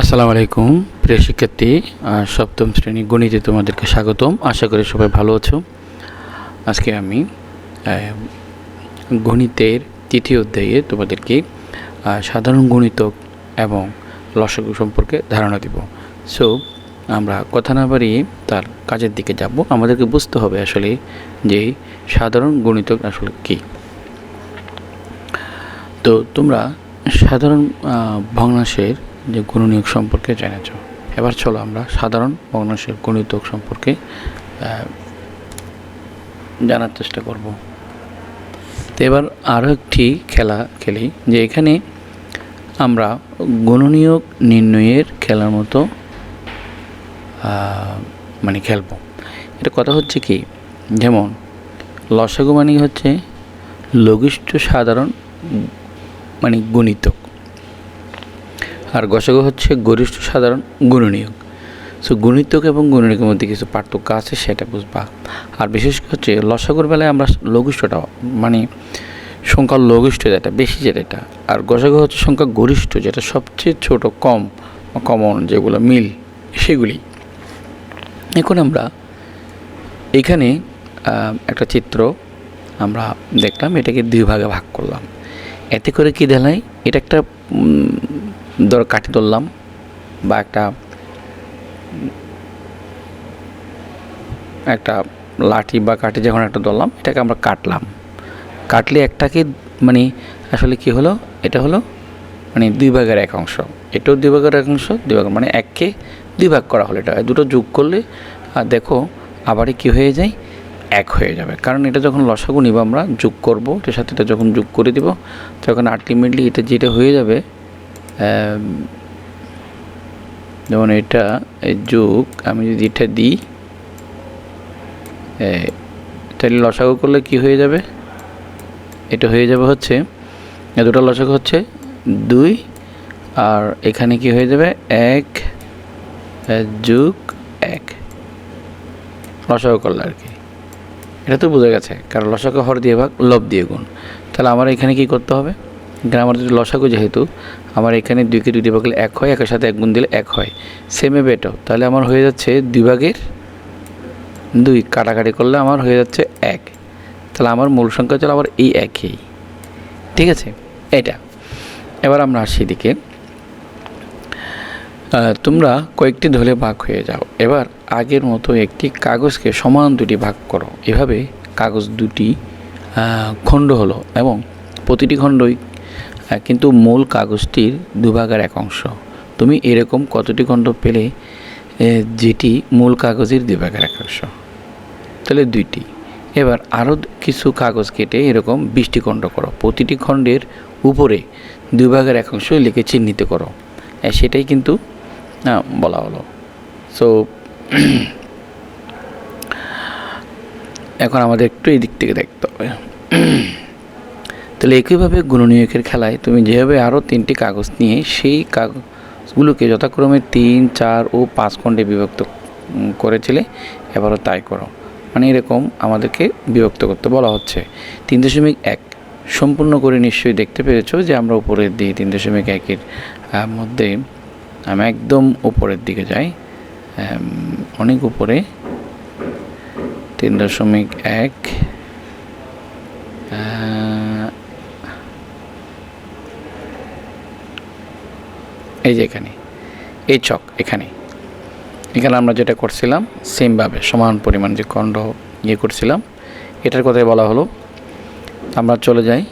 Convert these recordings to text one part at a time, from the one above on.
আসসালামু আলাইকুম, প্রিয় শিক্ষার্থী সপ্তম শ্রেণি গণিতে তোমাদেরকে স্বাগতম। আশা করি সবাই ভালো আছো। আজকে আমি গণিতের তৃতীয় অধ্যায়ে তোমাদেরকে সাধারণ গণিতক এবং লসগু সম্পর্কে ধারণা দিব। সো আমরা কথা না বাড়িয়ে তার কাজের দিকে যাব। আমাদেরকে বুঝতে হবে আসলে যে সাধারণ গণিতক আসলে কী। তো তোমরা সাধারণ ভগ্নাংশের যে গুণনীয়ক সম্পর্কে জেনেছ। এবার চলো আমরা সাধারণ ভগ্নাংশের গণিতক সম্পর্কে জানার চেষ্টা করব। তো এবার আরও একটি খেলা খেলি, যে এখানে আমরা গুণনীয়ক নির্ণয়ের খেলার মতো মানে খেলব। এটা কথা হচ্ছে কি, যেমন লসাগু মানে হচ্ছে লঘিষ্ঠ সাধারণ মানে গুণিতক। আর গসাগু হচ্ছে গরিষ্ঠ সাধারণ গুণনীয়ক। সো গুণিতক এবং গুণনীয়কের মধ্যে কিছু পার্থক্য আছে, সেটা বুঝবা। আর বিশেষ করে হচ্ছে লসাগুর বেলায় আমরা লঘিষ্ঠটা মানে সংখ্যা লঘিষ্ঠ যেটা, বেশি যেটা। আর গসাগু হচ্ছে সংখ্যা গরিষ্ঠ, যেটা সবচেয়ে ছোট, কম কমন যেগুলো মিল, সেগুলি। এখন আমরা এখানে একটা চিত্র আমরা দেখলাম, এটাকে দুই ভাগে ভাগ করলাম। এতে করে কি দেখাই এটা একটা ধর কাঠি ধরলাম বা একটা একটা লাঠি বা কাঠি যখন একটা ধরলাম, এটাকে আমরা কাটলাম। কাটলে একটাকে মানে আসলে কি হলো? এটা হলো মানে দুই ভাগের এক অংশ। এটাও দুই ভাগের এক অংশ, দুই ভাগ মানে এককে দুই ভাগ করা হলো এটা দুটো যোগ করলে আর দেখো আবারই কি হয়ে যায়? এক হয়ে যাবে। কারণ এটা যখন লসাগু নিব আমরা, যোগ করব, এটার সাথে এটা যখন যোগ করে দিব, তখন আলটিমেটলি এটা যেটা হয়ে যাবে যেমন এটা, এই যোগ, আমি যদি এটা দিই তাহলে লসাগু করলে কি হয়ে যাবে? এটা হয়ে যাবে হচ্ছে দুটো লসাগু হচ্ছে দুই, আর এখানে কি হয়ে যাবে? এক যোগ, এক। লসাগু করলে আর কি। এটা তো বোঝা গেছে, কারণ লসাগু হর দিয়ে ভাগ, লব দিয়ে গুণ। তাহলে আমার এখানে কি করতে হবে? আমার যদি লসাগু যেহেতু, আমার এখানে দুইকে দুই ভাগলে এক হয়, একের সাথে এক গুণ দিলে এক হয়। সেমে বেটো তাহলে আমার হয়ে যাচ্ছে দুই ভাগের দুই। কাটাকাটি করলে আমার হয়ে যাচ্ছে এক। তাহলে আমার মূল সংখ্যা চলে আবার এই একই। ঠিক আছে? এটা। এবার আমরা আসি দিকে তোমরা কয়েকটি দলে ভাগ হয়ে যাও। এবার আগের মতো একটি কাগজকে সমান দুটি ভাগ করো। এভাবে কাগজ দুটি খণ্ড হলো এবং প্রতিটি খণ্ডই কিন্তু মূল কাগজটির দুভাগের এক অংশ। তুমি এরকম কতটি খণ্ড পেলে যেটি মূল কাগজের দুভাগের এক অংশ? তাহলে দুইটি। এবার আরও কিছু কাগজ কেটে এরকম বৃষ্টি খণ্ড করো। প্রতিটি খণ্ডের উপরে দুই ভাগের এক অংশ লিখে চিহ্নিত করো। সেটাই কিন্তু বলা হলো। সো এখন আমাদের একটু এই দিক থেকে দেখতে হবে। তাহলে একইভাবে গুণনীয়কের খেলায় তুমি যেভাবে আরও তিনটি কাগজ নিয়ে সেই কাগজগুলোকে যথাক্রমে তিন, চার ও পাঁচ খণ্ডে বিভক্ত করেছিলে, এবারও তাই করো। মানে এরকম আমাদেরকে বিভক্ত করতে বলা হচ্ছে। তিন দশমিক এক, সম্পূর্ণ করে নিশ্চয়ই দেখতে পেরেছ যে আমরা উপরের দিকে তিন দশমিক একের মধ্যে আমি একদম উপরের দিকে যাই। অনেক উপরে। তিন দশমিক এক এই যে এখানে, এই ছক এখানে। এখানে আমরা যেটা করছিলাম, সেমভাবে সমান পরিমাণ যে খণ্ড ইয়ে করছিলাম, এটার কথাই বলা হলো। আমরা চলে যাই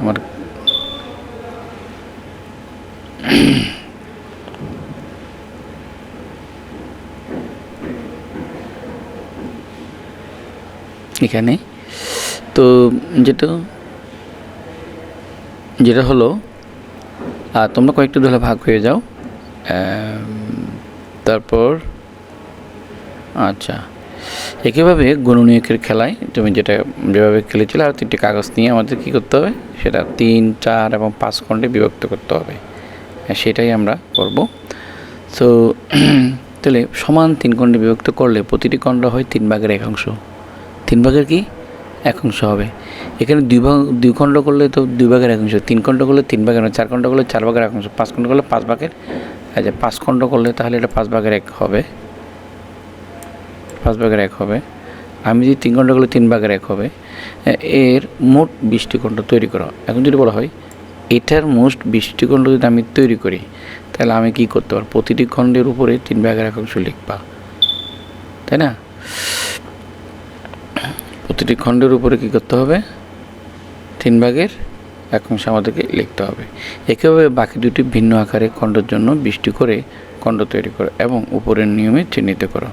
আমার এখানে। তো যেটা যেটা হলো আর তোমরা কয়েকটি দলে ভাগ হয়ে যাও। তারপর আচ্ছা একইভাবে গুণনীয়কের খেলায় তুমি যেটা যেভাবে খেলেছিলে আর তিনটি কাগজ নিয়ে আমাদের কী করতে হবে? সেটা তিন, চার এবং পাঁচ খণ্ডে বিভক্ত করতে হবে। আর সেটাই আমরা করব। তো তাহলে সমান তিন খণ্ডে বিভক্ত করলে প্রতিটি খণ্ড হয় তিন ভাগের এক অংশ। তিন ভাগের কি? এক অংশ হবে। এখানে দুই ভাগ, দুই খণ্ড করলে তো দুই ভাগের এক অংশ তিন খণ্ড করলে তিন ভাগের চার খণ্ড করলে চার ভাগের এক অংশ পাঁচ খণ্ড করলে পাঁচ ভাগের আচ্ছা পাঁচ খণ্ড করলে তাহলে এটা পাঁচ ভাগের এক হবে। পাঁচ ভাগের এক হবে। আমি যদি তিন খণ্ড করলে তিন ভাগের এক হবে। এর মোট বিশটি খণ্ড তৈরি করা। এখন যদি বলা হয়, এটার মোস্ট বিশটি খণ্ড যদি আমি তৈরি করি, তাহলে আমি কি করতে পারব? প্রতিটি খণ্ডের উপরে তিন ভাগের এক অংশ লিখবা। তাই না? প্রতিটি খণ্ডের উপরে কি করতে হবে? তিন ভাগের এক অংশ আমাদেরকে লিখতে হবে। একইভাবে বাকি দুটি ভিন্ন আকারে খণ্ডের জন্য বৃষ্টি করে খণ্ড তৈরি করো এবং উপরের নিয়মে চিহ্নিত করো।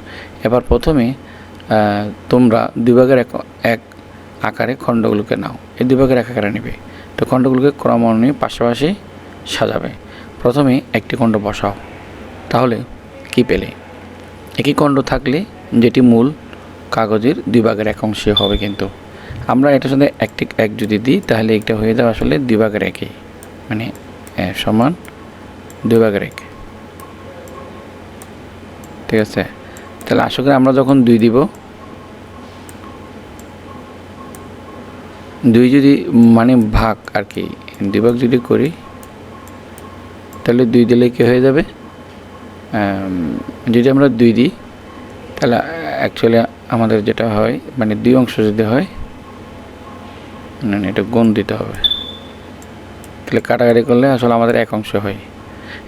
এবার প্রথমে তোমরা দুই ভাগের এক এক আকারে খণ্ডগুলোকে নাও। এই দুভাগের এক আকারে নেবে। তো খণ্ডগুলোকে ক্রমান্বয়ে পাশাপাশি সাজাবে। প্রথমে একটি খণ্ড বসাও। তাহলে কি পেলে? একই খণ্ড থাকলে যেটি মূল কাগজের দুই ভাগের এক অংশে হবে কিন্তু। আমরা এটার সাথে একটি এক যদি দিই, তাহলে এটা হয়ে যাবে আসলে দুই ভাগের একই মানে সমান দুই ভাগের এক। ঠিক আছে? তাহলে আশা করি আমরা যখন দুই দিব, দুই যদি মানে ভাগ আর কি, দুই ভাগ যদি করি, তাহলে দুই দিলে কি হয়ে যাবে? যদি আমরা দুই দিই, তাহলে অ্যাকচুয়ালি আমাদের যেটা হয় মানে দুই অংশ যদি হয় না না, এটা গুণ দিতে হবে। তাহলে কাটাকাটি করলে আসলে আমাদের এক অংশ হয়।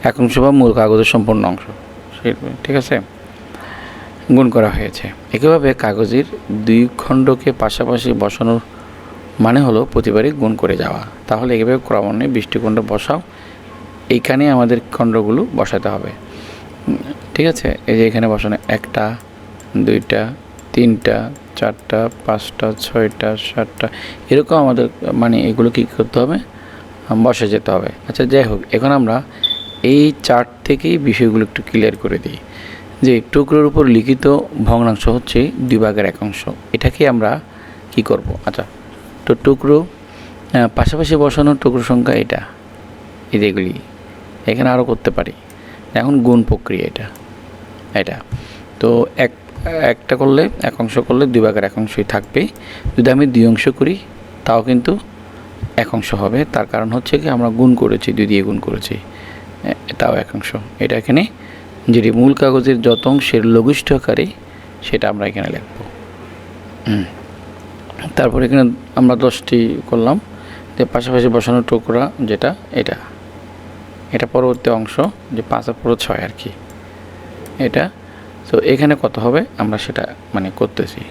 এক অংশ বা মূল কাগজের সম্পূর্ণ অংশ। ঠিক আছে? গুণ করা হয়েছে। একইভাবে কাগজের দুই খণ্ডকে পাশাপাশি বসানোর মানে হলো প্রতিবারই গুণ করে যাওয়া। তাহলে এইভাবে ক্রমান্বয়ে বৃষ্টি খণ্ড বসাও। এইখানে আমাদের খণ্ডগুলো বসাতে হবে। ঠিক আছে? এই যে এখানে বসানো একটা দুইটা তিনটা, চারটা, পাঁচটা, ছয়টা, সাতটা, এরকম আমাদের মানে এগুলো কী করতে হবে? বসে যেতে হবে। আচ্ছা যাই হোক, এখন আমরা এই চার্ট থেকেই বিষয়গুলো একটু ক্লিয়ার করে দিই। যে টুকরোর উপর লিখিত ভগ্নাংশ হচ্ছে দুই ভাগের এক অংশ। এটাকে আমরা কি করব? আচ্ছা তো টুকরো পাশাপাশি বসানো টুকরো সংখ্যা এটা, এই যেগুলি এখানে আরও করতে পারি। এখন গুণ প্রক্রিয়া এটা এটা। তো এক একটা করলে, এক অংশ করলে দুই ভাগের এক অংশই থাকবে যদি আমি দুই অংশ করি, তাও কিন্তু এক অংশ হবে। তার কারণ হচ্ছে কি, আমরা গুণ করেছি, দুই দিয়ে গুণ করেছি। তাও এক অংশ। এটা এখানে যেটি মূল কাগজের যত অংশের লঘিষ্ঠ আকারে, সেটা আমরা এখানে লিখব। তারপর এখানে আমরা দশটি করলাম। যে পাশাপাশি বসানো টুকরা যেটা, এটা। এটা পরবর্তী অংশ, যে পাঁচ পুরো ছয় আর কি। এটা তো এখানে কত হবে? আমরা সেটা মানে করতেছি।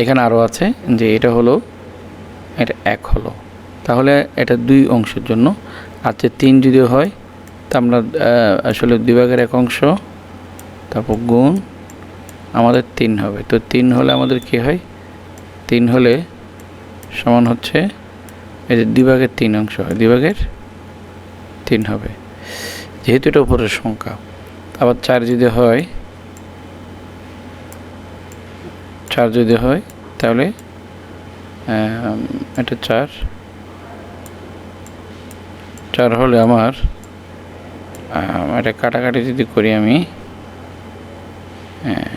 এখানে আরও আছে যে এটা হলো, এটা এক হলো। তাহলে এটা দুই অংশের জন্য। আচ্ছা তিন যদি হয়, তা আমরা আসলে দুই ভাগের এক অংশ, তারপর গুণ, আমাদের তিন হবে। তো তিন হলে আমাদের কি হয়? তিন হলে সমান হচ্ছে, এই যে দুই ভাগের তিন অংশ হয়, দুই ভাগের তিন হবে। যেহেতু এটা উপরের সংখ্যা, আবার চার যদি হয় চার যদি হয় তাহলে এটা চার। চার হলে আমার আম, এটা কাটাকাটি যদি করি আমি হ্যাঁ।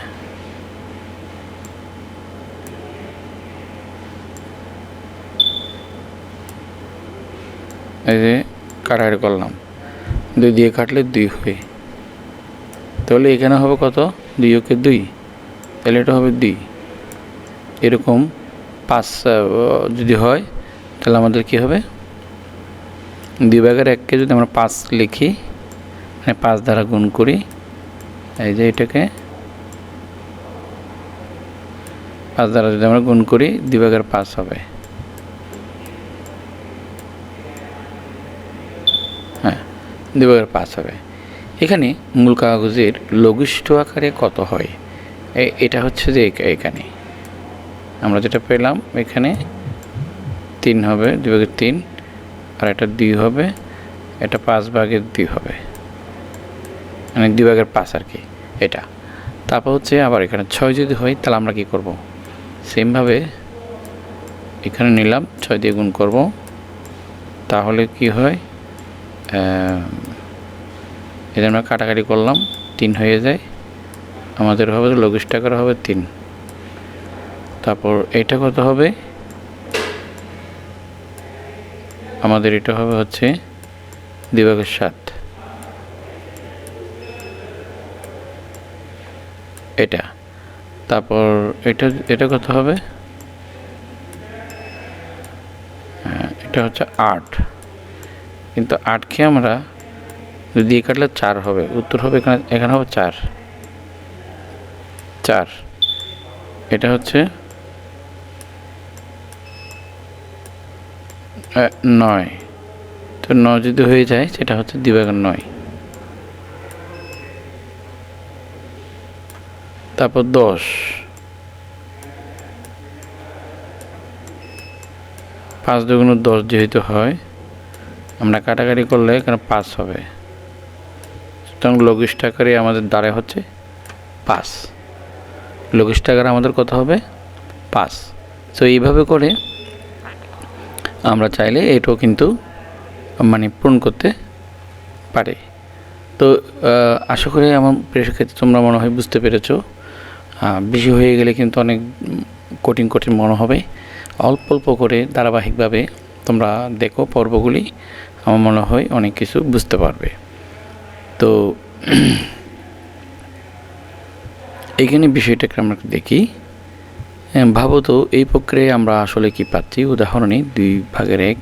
এই যে কাটাকাটি করলাম। দুই দিয়ে কাটলে দুই হয় তাহলে এখানে হবে কত? দুই ওকে দুই। তাহলে এটা হবে দুই। এরকম পাঁচ যদি হয়, তাহলে আমাদের কি হবে? দুই ভাগের এককে যদি আমরা পাঁচ লিখি মানে পাঁচ দ্বারা গুণ করি, এই যে এটাকে পাঁচ দ্বারা যদি আমরা গুণ করি, দুই ভাগের পাঁচ হবে। হ্যাঁ দুই ভাগের পাঁচ হবে। এখানে মূল কাগজের লঘিষ্ঠ আকারে কত হয়? এটা হচ্ছে যে এখানে। আমরা যেটা পেলাম এখানে তিন হবে দুই ভাগের তিন, আর এটা দুই হবে, এটা পাঁচ ভাগের দুই হবে। মানে দুই ভাগের পাঁচ আর কি, এটা। তারপর হচ্ছে আবার এখানে ছয় যদি হয়, তাহলে আমরা কি করব? সেমভাবে এখানে নিলাম, ছয় দিয়ে গুণ করব। তাহলে কি হয়? এটা আমরা কাটাকাটি করলাম, তিন হয়ে যায়। আমাদের হবে লঘিষ্ঠ আকারে হবে তিন। তারপর এটা কত হবে? আমাদের এটা হবে হচ্ছে দিবাগের সাত। এটা। তারপর এটা এটা কত হবে? হ্যাঁ, এটা হচ্ছে আট। কিন্তু আটকে আমরা যদি এ কাটলে চার হবে। উত্তর হবে এখানে এখানে হবে চার। চার। এটা হচ্ছে নয়। তো নয় যদি হয়ে যায়, সেটা হচ্ছে দিবাগের নয়। তারপর দশ। পাঁচ দুগুণ দশ যেহেতু হয়, আমরা কাটাকাটি করলে এখানে পাঁচ হবে। সুতরাং লঘিষ্ঠ আকারে আমাদের দ্বারে হচ্ছে পাঁচ। লঘিষ্ঠ আকারে আমাদের কত হবে? পাঁচ। তো এইভাবে করে আমরা চাইলে এটাও কিন্তু মানে পূরণ করতে পারে। তো আশা করি আমার প্রেক্ষিতে তোমরা মনে হয় বুঝতে পেরেছ। বেশি হয়ে গেলে কিন্তু অনেক কঠিন কঠিন মনে হবে। অল্প অল্প করে ধারাবাহিকভাবে তোমরা দেখো পর্বগুলি, আমার মনে হয় অনেক কিছু বুঝতে পারবে। তো, এখানে বিষয়টাকে আমরা দেখি। হ্যাঁ, ভাবো তো এই প্রক্রিয়ায় আমরা আসলে কি পাচ্ছি? উদাহরণে দুই ভাগের এক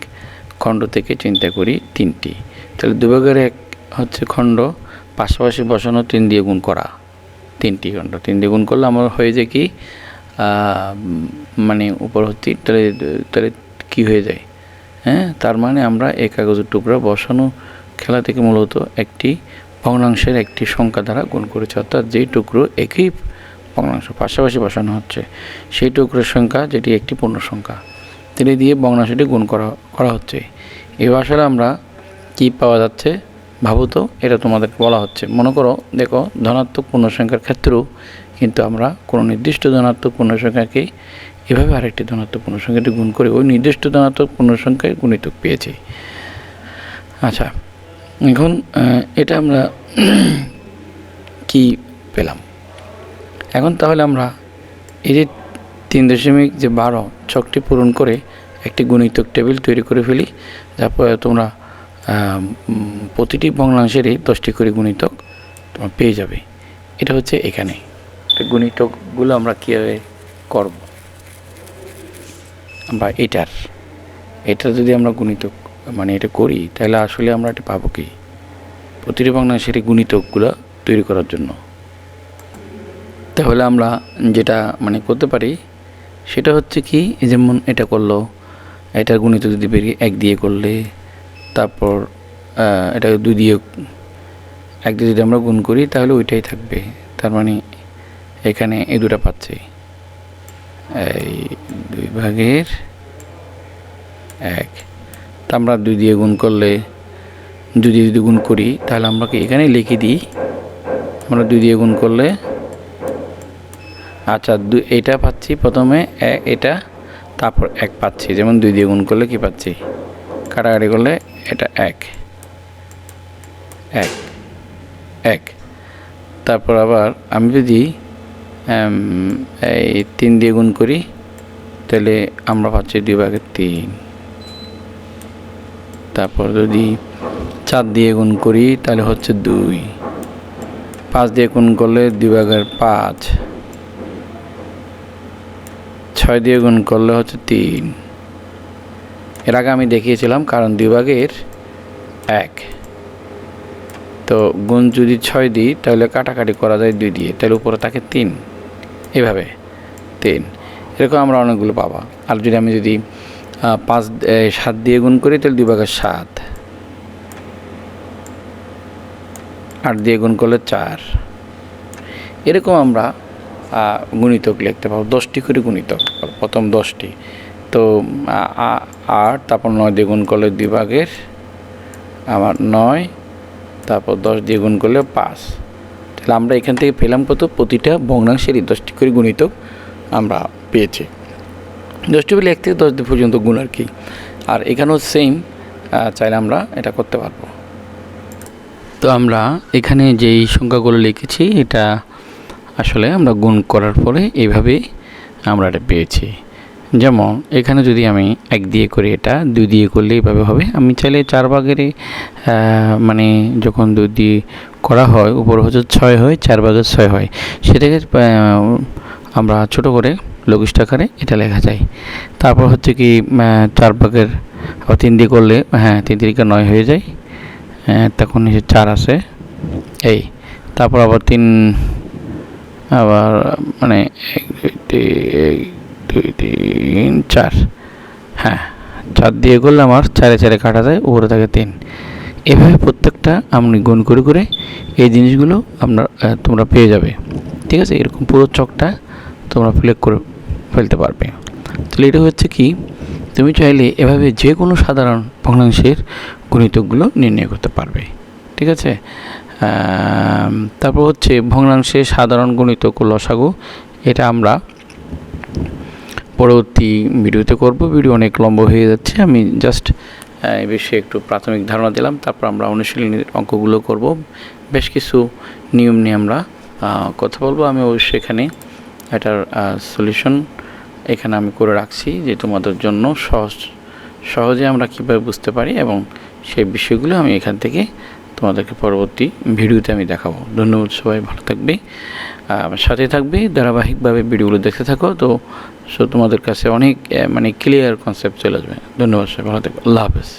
খণ্ড থেকে চিন্তা করি তিনটি। তাহলে দুই ভাগের এক হচ্ছে খণ্ড পাশাপাশি বসানো তিন দিয়ে গুণ করা। তিনটি খণ্ড তিন দিয়ে গুণ করলে আমার হয়ে যায় কি? মানে উপর হচ্ছে তাহলে তাহলে কী হয়ে যায়? হ্যাঁ তার মানে আমরা এই কাগজের টুকরা বসানো খেলা থেকে মূলত একটি ভগ্নাংশের একটি সংখ্যা দ্বারা গুণ করেছে। অর্থাৎ যেই টুকরো একই ভগ্নাংশ পাশাপাশি বসানো হচ্ছে সেই টুকরোর সংখ্যা যেটি একটি পূর্ণ সংখ্যা। তিনি দিয়ে ভগ্নাংশটি গুণ করা করা হচ্ছে। এই ভাষায় আমরা কি পাওয়া যাচ্ছে ভাবো তো, এটা তোমাদের বলা হচ্ছে। মনে করো, দেখো, ধনাত্মক পূর্ণ সংখ্যার ক্ষেত্রেও কিন্তু আমরা কোনো নির্দিষ্ট ধনাত্মক পূর্ণ সংখ্যাকে এভাবে আরেকটি ধনাত্মক পূর্ণ সংখ্যাটি গুণ করে ওই নির্দিষ্ট ধনাত্মক পূর্ণ সংখ্যায় গুণিতক পেয়েছি। আচ্ছা এখন এটা আমরা কি পেলাম? এখন তাহলে আমরা এই যে তিন দশমিক যে বারো ছকটি পূরণ করে একটি গুণিতক টেবিল তৈরি করে ফেলি তারপর তোমরা প্রতিটি ভগ্নাংশেরই দশটি করে গুণিতক তোমরা পেয়ে যাবে। এটা হচ্ছে এখানে। গুণিতকগুলো আমরা কীভাবে করব? বা এটার। এটা যদি আমরা গুণিতক মানে এটা করি, তাহলে আসলে আমরা এটা পাবো কি? প্রতিটি ভগ্নাংশের গুণিতকগুলো তৈরি করার জন্য। তাহলে আমরা যেটা মানে করতে পারি, সেটা হচ্ছে কি যেমন এটা করল, এটার গুণিত যদি বেরিয়ে এক দিয়ে করলে, তারপর এটা দুই দিয়ে, এক দিয়ে যদি আমরা গুণ করি, তাহলে ওইটাই থাকবে। তার মানে এখানে এই দুটা পাচ্ছি। এই দুই ভাগের এক। তা আমরা দুই দিয়ে গুণ করলে, দুই দিয়ে যদি গুণ করি, তাহলে আমরা এখানে লিখে দিই? আমরা দুই দিয়ে গুণ করলে আচ্ছা এটা পাচ্ছি প্রথমে এটা, তারপর এক পাচ্ছি। যেমন দুই দিয়ে গুণ করলে কি পাচ্ছি? কাটাকাটি করলে এটা এক। এক। এক। তারপর আবার আমি যদি এই তিন দিয়ে গুণ করি, তাহলে আমরা পাচ্ছি দুই ভাগের তিন। তারপর যদি চার দিয়ে গুণ করি, তাহলে হচ্ছে দুই। পাঁচ দিয়ে গুণ করলে দুই ভাগের পাঁচ। ছয় দিয়ে গুণ করলে হচ্ছে তিন। এর আগে আমি দেখিয়েছিলাম কারণ দুই এক। তো গুণ যদি ছয় দিই, তাহলে কাটাকাটি করা যায় দুই দিয়ে। তাহলে উপরে থাকে তিন। এভাবে তিন। এরকম আমরা অনেকগুলো পাবা। আর যদি আমি যদি পাঁচ সাত দিয়ে গুণ করি, তাহলে দুই সাত। আট দিয়ে গুণ করলে চার। এরকম আমরা গুণিতক লিখতে পারব দশটি করে গুণিতক, প্রথম দশটি। তো আট, তারপর নয় দিয়ে গুণ করলে দুই ভাগের আমার নয়, তারপর দশ দিয়ে গুণ করলে পাঁচ। তাহলে আমরা এখান থেকে পেলাম কত? প্রতিটা ভগ্নাংশেরই দশটি করে গুণিতক আমরা পেয়েছি। দশটি পেলে এক থেকে দশ দিন পর্যন্ত গুণ আর কি। আর এখানেও সেম চাইলে আমরা এটা করতে পারব। তো আমরা এখানে যেই সংখ্যাগুলো লিখেছি, এটা আসলে আমরা গুণ করার পরে এইভাবে আমরা এটা পেয়েছি। যেমন, এখানে যদি আমি এক দিয়ে করি এটা, দুই দিয়ে করলে এইভাবে হবে। আমি চাইলে চার ভাগের মানে যখন দুই দিয়ে করা হয়, উপর হচ্ছে ছয় হয়, চার ভাগের ছয় হয়। সেটাকে আমরা ছোট করে লঘিষ্ঠ আকারে এটা লেখা যায়। তারপর হচ্ছে কি চার ভাগের তিন দিয়ে করলে হ্যাঁ তিন তিরিকা নয় হয়ে যায়। তখন চার আছে, এই। তারপর আবার তিন আবার মানে এক, দুই দুই তিন, চার। হ্যাঁ চার দিয়ে করলে আমার চারে চারে কাটা যায়, উপরে থাকে তিন। এভাবে প্রত্যেকটা আপনি গুণ করে করে এই জিনিসগুলো আপনার তোমরা পেয়ে যাবে। ঠিক আছে? এরকম পুরো চকটা তোমরা ফ্লেক করে ফেলতে পারবে। তাহলে এটা হচ্ছে কি? তুমি চাইলে এভাবে যে কোনো সাধারণ ভগ্নাংশের গণিতকগুলো নির্ণয় করতে পারবে। ঠিক আছে? তারপর হচ্ছে ভগ্নাংশের সাধারণ গণিতক ও লসাগু এটা আমরা পরবর্তী ভিডিওতে করব। ভিডিও অনেক লম্বা হয়ে যাচ্ছে। আমি জাস্ট এই বিষয়ে একটু প্রাথমিক ধারণা দিলাম। তারপর আমরা অনুশীলনীর অঙ্কগুলো করব। বেশ কিছু নিয়ম নিয়ে আমরা কথা বলব। আমি অবশ্যই এখানে এটার সলিউশন এখানে আমি করে রাখছি যে তোমাদের জন্য সহজ, সহজে আমরা কীভাবে বুঝতে পারি এবং সেই বিষয়গুলো আমি এখান থেকে তোমাদেরকে পরবর্তী ভিডিওতে আমি দেখাবো। ধন্যবাদ সবাই, ভালো থাকবে। সাথে থাকবে, ধারাবাহিকভাবে ভিডিওগুলো দেখতে থাকো। তো সো তোমাদের কাছে অনেক মানে ক্লিয়ার কনসেপ্ট চলে আসবে। ধন্যবাদ সবাই, ভালো থাকবে। আল্লাহ হাফেজ।